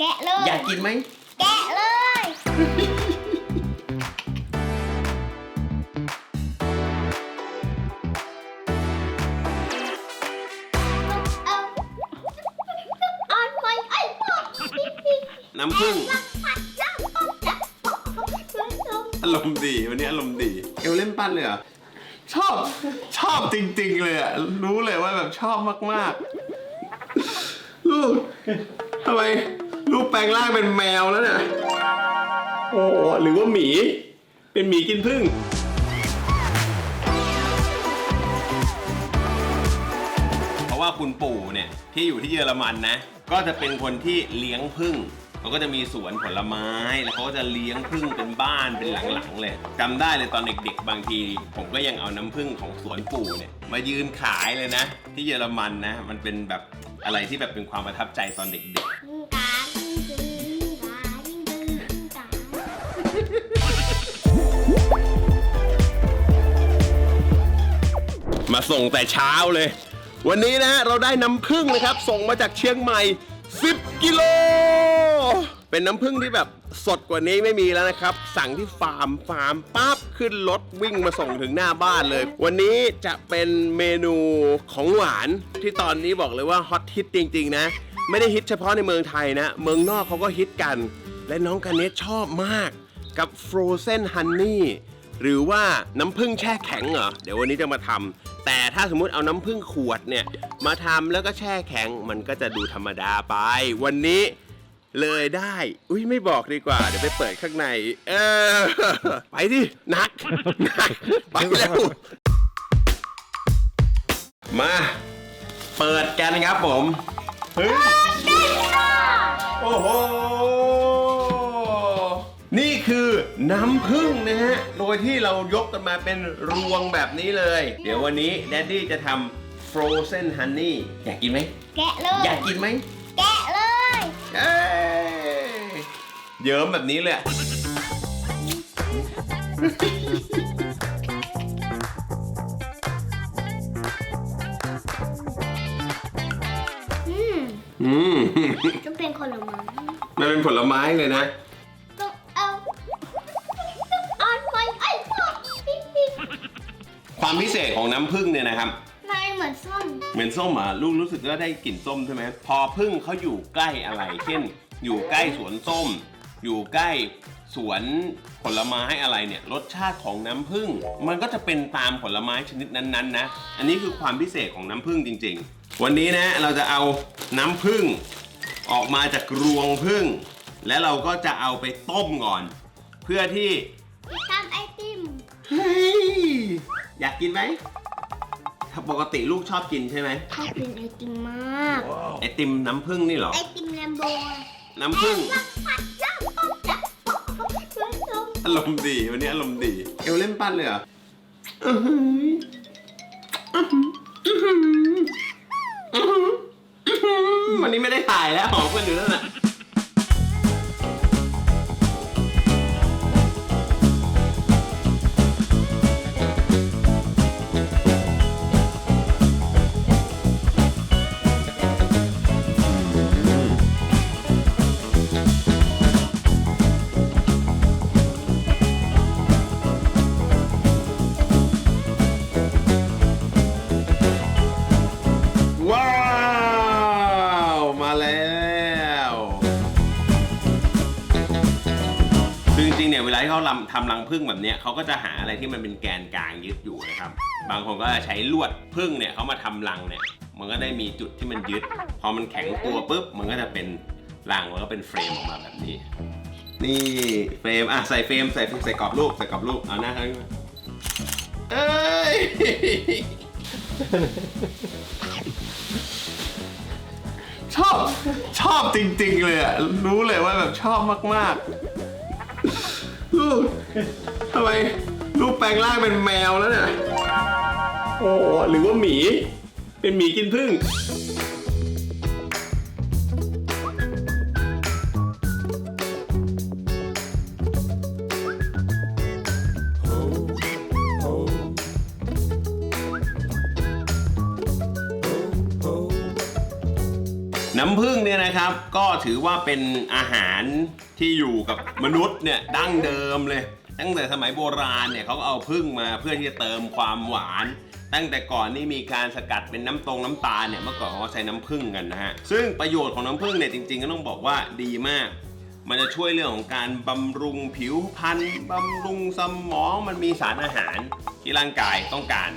แกะเลย อยากกินไหม แกะเลย เอาออนไว้ไอ้พวกปิ๊กปิ๊กน้ำผึ้งรักผัดน้ำต้มจับลงอารมณ์ดีวันนี้อารมณ์ดี เอวเล่นปั้นเลยเหรอชอบ ชอบจริง ๆ เลยอะ รู้เลยว่าแบบชอบมาก ๆ ลูกทำไม ลูกแปลงร่างเป็นแมวแล้วเนี่ยโอ้หรือว่าหมี เป็นหมีกินผึ้งเพราะว่าคุณปู่เนี่ยที่อยู่ที่เยอรมันนะ ก็จะเป็นคนที่เลี้ยงผึ้งเขาก็จะมีสวนผลไม้แล้วเขาก็จะเลี้ยงผึ้งเป็นบ้านเป็นหลังๆเลยจำได้เลยตอนเด็กๆ บางที ผมก็ยังเอาน้ำผึ้งของสวนปู่เนี่ยมายืนขายเลยนะ ที่เยอรมันนะ มันเป็นแบบอะไรที่แบบเป็นความประทับใจตอนเด็กก มาส่งแต่เช้าเลย วันนี้นะเราได้น้ำผึ้งนะครับ ส่งมาจากเชียงใหม่ 10 กิโล เป็นน้ำผึ้งที่แบบสดกว่านี้ไม่มีแล้วนะครับ สั่งที่ฟาร์มฟาร์มปั๊บขึ้นรถวิ่งมาส่งถึงหน้าบ้านเลย วันนี้จะเป็นเมนูของหวานที่ตอนนี้บอกเลยว่าฮอตฮิตจริง ๆ นะ ไม่ได้ฮิตเฉพาะในเมืองไทยนะ เมืองนอกเขาก็ฮิตกัน และน้องกันเนตชอบมากกับ Frozen Honey หรือว่าน้ำผึ้งแช่แข็งเหรอ เดี๋ยววันนี้จะมาทำ แต่ถ้าสมมุติเอาน้ำผึ้งขวดเนี่ย มาทำแล้วก็แช่แข็ง มันก็จะดูธรรมดาไป วันนี้เลยได้ อุ้ยไม่บอกดีกว่า เดี๋ยวไปเปิดข้างใน เออ ไปดิหนักหนัก ไปแล้ว มา เปิดกันครับผม เฮ้ยโอ้โห น้ำผึ้งนะฮะ โดยที่เรายกกันมาเป็นรวงแบบนี้เลย เดี๋ยววันนี้แดดดี้จะทำ frozen honey อยากกินไหม แกะเลย อยากกินไหม แกะเลยเอ้ยเยิ้มแบบนี้เลยอะอืม อืม ก็เป็นคนละไม้มันเป็นผลไม้เลยนะ ความพิเศษของน้ำผึ้งเนี่ยนะครับมันเหมือนส้มเหมือนส้มอะลูกรู้สึกว่าได้กลิ่นส้มใช่ไหมพอพึ่งเขาอยู่ใกล้อะไร เช่น อยู่ใกล้สวนส้ม อยู่ใกล้สวนผลไม้อะไรเนี่ย รสชาติของน้ำผึ้งมันก็จะเป็นตามผลไม้ชนิดนั้นๆนะอันนี้คือความพิเศษของน้ำผึ้งจริง ๆ วันนี้นะเราจะเอาน้ำผึ้งออกมาจากรวงผึ้งและเราก็จะเอาไปต้มก่อน เพื่อที่ ทำไอติม เฮ้ย อยากกินไหม ปกติลูกชอบกินใช่ไหมชอบกินไอติมมาก ไอติมน้ำผึ้งนี่เหรอ ไอติมแลมโบน้ำผึ้งรักผัดน้ำต้มจับลงอารมณ์ดีวันนี้อารมณ์ดี เอวเล่นปั้นเลยเหรออื้อหืออื้อหืออื้อหืออื้อหืออื้อหือวันนี้ไม่ได้ถ่ายแล้วหอมกันอยู่นั่นแหละว้าที่เขาทำทำรังผึ้งแบบเนี้ยเขาก็จะหาอะไรที่มันเป็นแกนกลางยึดอยู่นะครับ บางคนก็จะใช้ลวดผึ้งเนี่ยเขามาทำรังเนี่ย มันก็ได้มีจุดที่มันยึด พอมันแข็งตัวปุ๊บ มันก็จะเป็นรังแล้วก็เป็นเฟรมออกมาแบบนี้ นี่เฟรมอะใส่เฟรมใส่ใส่กรอบรูปใส่กรอบรูปเอาหน้าข้าเอ้ยชอบชอบจริงๆเลยอะรู้เลยว่าแบบชอบมากๆ ลูกทำไมลูกแปลงร่างเป็นแมวแล้วเนี่ย โอ้หรือว่าหมี เป็นหมีกินผึ้งน้ำผึ้งเนี่ยนะครับก็ถือว่าเป็นอาหาร ที่อยู่กับมนุษย์เนี่ยดั้งเดิมเลย ตั้งแต่สมัยโบราณเนี่ยเขาก็เอาผึ้งมาเพื่อที่จะเติมความหวาน ตั้งแต่ก่อนนี่มีการสกัดเป็นน้ำตรงน้ำตาลเนี่ยเมื่อก่อนเขาใช้น้ำผึ้งกันนะฮะซึ่งประโยชน์ของน้ำผึ้งเนี่ยจริงๆก็ต้องบอกว่าดีมาก มันจะช่วยเรื่องของการบำรุงผิวพรรณบำรุงสมองมันมีสารอาหาร ที่ร่างกายต้องการ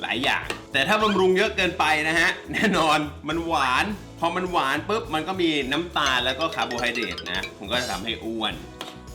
หลายอย่าง แต่ถ้าบำรุงเยอะเกินไปนะฮะแน่นอนมันหวาน พอมันหวานปุ๊บมันก็มีน้ำตาลแล้วก็คาร์โบไฮเดรตนะมันก็จะทำให้อ้วน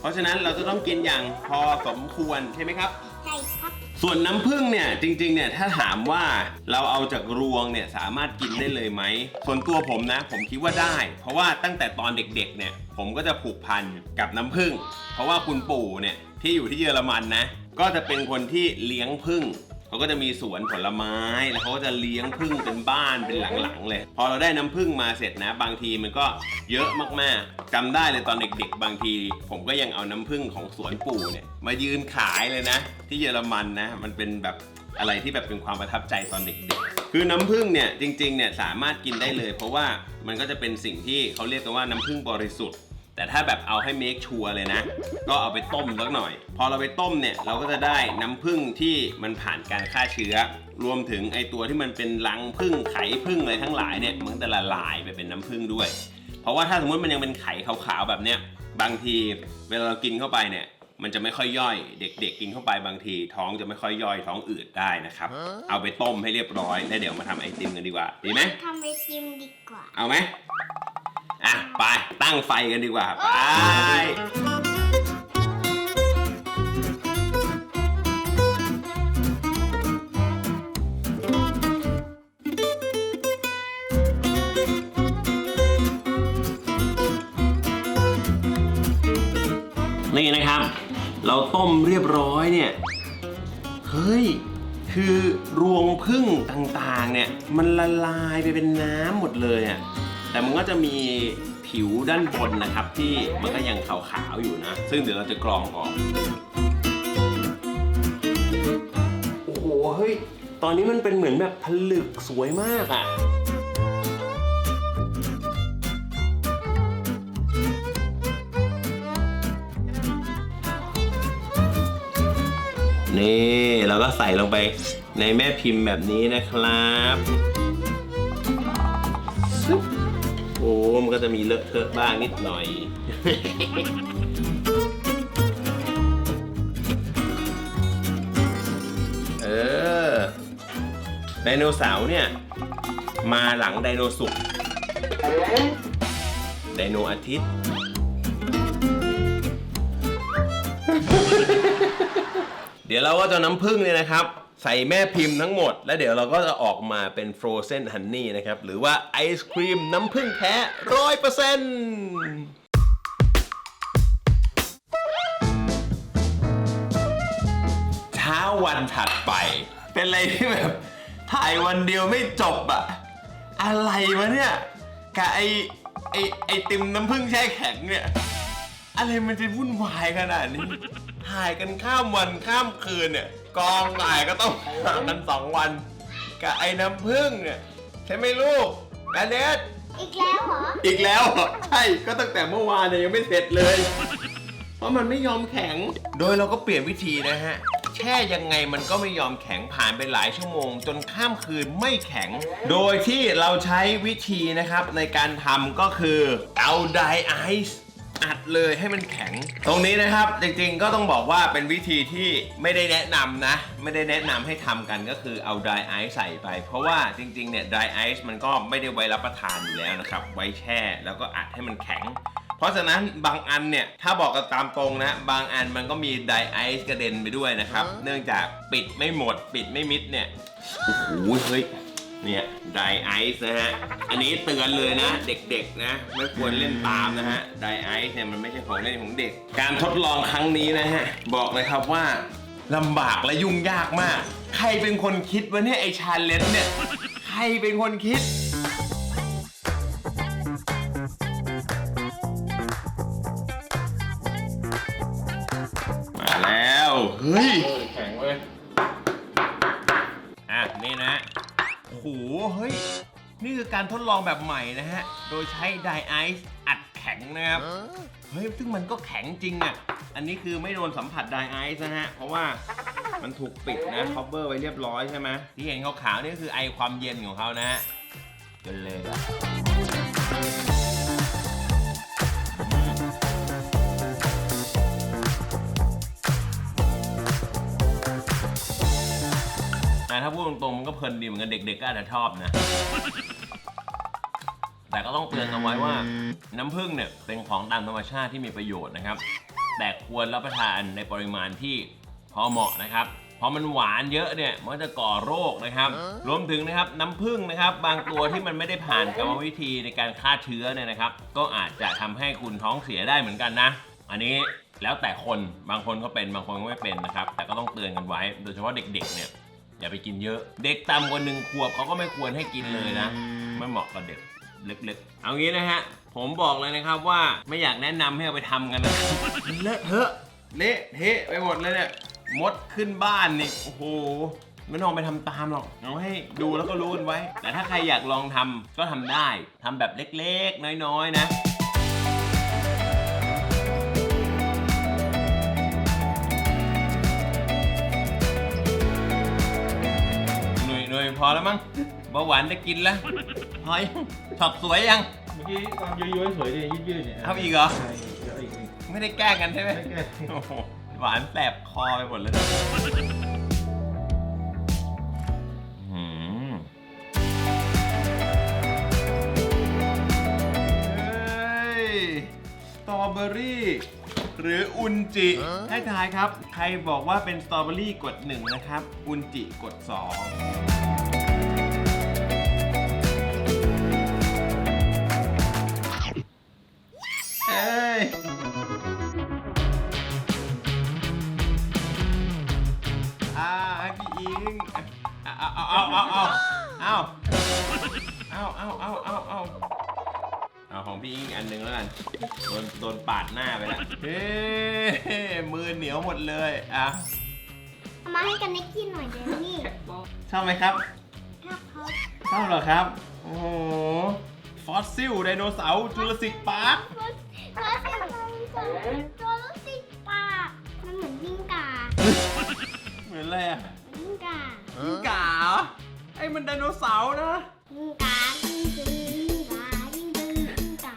เพราะฉะนั้นเราจะต้องกินอย่างพอสมควรใช่ไหมครับ ใช่ครับ ส่วนน้ำผึ้งเนี่ยจริงๆเนี่ยถ้าถามว่าเราเอาจากรวงเนี่ยสามารถกินได้เลยไหมส่วนตัวผมนะ ผมคิดว่าได้ เพราะว่าตั้งแต่ตอนเด็กๆเนี่ยผมก็จะผูกพันกับน้ำผึ้งเพราะว่าคุณปู่เนี่ยที่อยู่ที่เยอรมันนะ ก็จะเป็นคนที่เลี้ยงผึ้ง เขาก็จะมีสวนผลไม้แล้วเขาก็จะเลี้ยงผึ้งเป็นบ้านเป็นหลังๆเลย พอเราได้น้ำผึ้งมาเสร็จนะ บางทีมันก็เยอะมากๆจำได้เลยตอนเด็ก ๆ บางที ผมก็ยังเอาน้ำผึ้งของสวนปู่เนี่ยมายืนขายเลยนะ ที่เยอรมันนะ มันเป็นแบบอะไรที่แบบเป็นความประทับใจตอนเด็กๆ คือน้ำผึ้งเนี่ยจริงๆเนี่ยสามารถกินได้เลย เพราะว่ามันก็จะเป็นสิ่งที่เขาเรียกกันว่าน้ำผึ้งบริสุทธิ์ แต่ถ้าแบบเอาให้เมคชัวร์เลยนะ ก็เอาไปต้มสักหน่อย พอเราไปต้มเนี่ยเราก็จะได้น้ำผึ้งที่มันผ่านการฆ่าเชื้อ รวมถึงไอตัวที่มันเป็นรังผึ้งไข่ผึ้งอะไรทั้งหลายเนี่ยมันก็จะละลายไปเป็นน้ำผึ้งด้วย เพราะว่าถ้าสมมติมันยังเป็นไข่ขาวๆแบบเนี้ยบางทีเวลาเรากินเข้าไปเนี่ยมันจะไม่ค่อยย่อยเด็กๆกินเข้าไปบางที ท้องจะไม่ค่อยย่อยท้องอืดได้นะครับ เอาไปต้มให้เรียบร้อยแล้วเดี๋ยวมาทำไอติมกันดีกว่า ดีไหมทำไอติมดีกว่า เอาไหม อะไปตั้งไฟกันดีกว่าไปนี่นะครับ เราต้มเรียบร้อยเนี่ย เฮ้ย คือรวงพึ่งต่างๆเนี่ย มันละลายไปเป็นน้ำหมดเลยอะ่ะ แต่มันก็จะมีผิวด้านบนนะครับที่มันก็ยังขาวๆอยู่นะ ซึ่งเดี๋ยวเราจะกรองออก โอ้โห เฮ้ย ตอนนี้มันเป็นเหมือนแบบผลึกสวยมากอะ่ะนี่เราก็ใส่ลงไปในแม่พิมพ์แบบนี้นะครับซึบ มันก็จะมีเลอะเทอะบ้างนิดหน่อย เออ ไดโนเสาร์เนี่ย มาหลังไดโนสุกร์ไดโนอาทิตย์ เดี๋ยวเราก็จะน้ำผึ้งเนี่ยนะครับ ใส่แม่พิมพ์ทั้งหมด แล้วเดี๋ยวเราก็จะออกมาเป็น frozen honey นะครับ หรือว่าไอศครีมน้ำผึ้งแท้ร้อยเปอร์เซ็นต์เช้าวันถัดไป เป็นอะไรที่แบบ ถ่ายวันเดียวไม่จบอะอะไรวะเนี่ยกับไอไอไอติมน้ำผึ้งแช่แข็งเนี่ย อะไรมันจะวุ่นวายขนาดนี้ ถ่ายกันข้ามวันข้ามคืนเนี่ย กองถ่ายก็ต้องห่างกันสองวัน กับไอ้น้ำผึ้งเนี่ย ใช่ไหมลูกแอเนสอีกแล้วเหรอ อีกแล้วเหรอใช่ก็ตั้งแต่เมื่อวานเนี่ยยังไม่เสร็จเลย เพราะมันไม่ยอมแข็ง โดยเราก็เปลี่ยนวิธีนะฮะ แช่ยังไงมันก็ไม่ยอมแข็งผ่านไปหลายชั่วโมง จนข้ามคืนไม่แข็ง โดยที่เราใช้วิธีนะครับในการทำก็คือเอาไดไอซ์ อัดเลยให้มันแข็ง ตรงนี้นะครับ จริงๆก็ต้องบอกว่าเป็นวิธีที่ไม่ได้แนะนำนะ ไม่ได้แนะนำให้ทำกันก็คือเอาไดไอซ์ใส่ไป เพราะว่าจริงๆเนี่ยไดไอซ์มันก็ไม่ได้ไว้รับประทานอยู่แล้วนะครับ ไว้แช่แล้วก็อัดให้มันแข็งเพราะฉะนั้นบางอันเนี่ย ถ้าบอกกันตามตรงนะ บางอันมันก็มีไดไอซ์กระเด็นไปด้วยนะครับ เนื่องจากปิดไม่หมด ปิดไม่มิดเนี่ย โอ้โหเฮ้ย เนี่ยไดไอซ์นะฮะ อันนี้เตือนเลยนะ เด็กๆนะ ไม่ควรเล่นตามนะฮะไดไอซ์เนี่ยมันไม่ใช่ของเล่นของเด็ก การทดลองครั้งนี้นะฮะ บอกเลยครับว่าลำบากและยุ่งยากมาก ใครเป็นคนคิดวะเนี่ยไอชาเลนจ์เนี่ย ใครเป็นคนคิดมาแล้ว เฮ้ย แข็งเลยอะ นี่นะ โอ้โหเฮ้ย นี่คือการทดลองแบบใหม่นะฮะ โดยใช้ไดไอซ์อัดแข็งนะครับ เฮ้ย ซึ่งมันก็แข็งจริงอะ อันนี้คือไม่โดนสัมผัสไดไอซ์นะฮะ เพราะว่ามันถูกปิดนะคอ v เปอร์ไว้เรียบร้อยใช่ไหมที่เห็นขาวๆนี่คือไอความเย็นของเขานะฮะกันเลย แต่ถ้าพูดตรงๆมันก็เพลินดีเหมือนกันเด็กๆก็อาจจะชอบนะ แต่ก็ต้องเตือนกันไว้ว่า น้ำผึ้งเนี่ยเป็นของตามธรรมชาติที่มีประโยชน์นะครับ แต่ควรรับประทานในปริมาณที่พอเหมาะนะครับเพราะมันหวานเยอะเนี่ยมันจะก่อโรคนะครับ รวมถึงนะครับน้ำผึ้งนะครับ บางตัวที่มันไม่ได้ผ่านกรรมวิธีในการฆ่าเชื้อเนี่ยนะครับ ก็อาจจะทำให้คุณท้องเสียได้เหมือนกันนะ อันนี้แล้วแต่คนบางคนก็เป็นบางคนก็ไม่เป็นนะครับ แต่ก็ต้องเตือนกันไว้ โดยเฉพาะเด็กๆเนี่ย อย่าไปกินเยอะ เด็กต่ำกว่าหนึ่งขวบเขาก็ไม่ควรให้กินเลยนะไม่เหมาะกับเด็กเล็กๆ เอางี้นะฮะ ผมบอกเลยนะครับว่าไม่อยากแนะนำให้เอาไปทำกันนะมันเลอะเทอะเละเทะไปหมดเลยเนี่ยมดขึ้นบ้านนี่โอ้โหไม่ต้องไปทำตามหรอกเอาให้ดูแล้วก็รู้กันไว้ แต่ถ้าใครอยากลองทำก็ทำได้ทำแบบเล็กๆ น้อยๆ นะ อแล้วมั้งเบาหวานจะกินแล้วพอยังช็อตสวยยัง เมื่อกี้ตอนย้อยๆสวยเลยยืดๆเนี่ยเอาอีกเหรอ ใช่เดี๋ยวอีกอีกไม่ได้แกล้งกันใช่ไหม ไม่แก้โอ้โหหวานแสบคอไปหมดเลยนะอืมเฮ้ยสตรอเบอรี่ หรืออุนจิ ให้ทายครับ ใครบอกว่าเป็นสตรอเบอรี่กดหนึ่งนะครับ อุนจิกดส องเอ้ยอ่าให้พี่อิงเอาเอาเอาเอาเอาเอาเอาเอาเอาเอาเอาเอาของพี่อิงอันหนึ่งแล้วกันโดนโดนปาดหน้าไปแล้วเฮ้มือเหนียวหมดเลยอะเอามาให้กันเน็กกินหน่อยเดี๋ยวนี่ชอบไหมครับถ้าเขาชอบเหรอครับ โอ้โห ฟอสซิลไดโนเสาร์จูราสสิกพาร์ค เขาเขาเสียง ตัวรู้สึกปากมันเหมือนวิ่งกาเหมือนอะไรอะวิ่งกากิ้งก่าเหรอไอ้มันไดโนเสาร์นะ วิ่งกาวิ่งดื้อวิ่งกาวิ่งดื้อวิ่งกา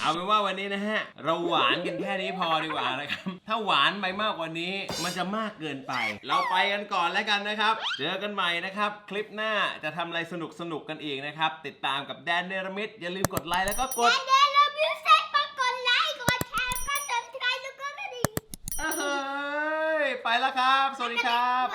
เอาเป็นว่าวันนี้นะฮะ เราหวานกันแค่นี้พอดีกว่านะครับ ถ้าหวานไปมากกว่านี้มันจะมากเกินไป เราไปกันก่อนแล้วกันนะครับ เจอกันใหม่นะครับ คลิปหน้าจะทำอะไรสนุกสนุกๆกันอีกนะครับ ติดตามกับแดนเนรมิตอย่าลืมกดไลค์แล้วก็กด เดี๋ยวเราบิวเซ็ตมากดไลค์กดแชร์กดซับสไครต์แล้วก็กระดิ่ง เอ้ย ไปแล้วครับ สวัสดีครับ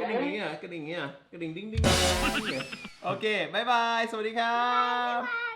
กระดิ่งอย่างนี้เหรอกระดิ่งอย่างนี้เหรอกระดิ่งดิ้งดิ้งโอเคบายบาย สวัสดีครับ บ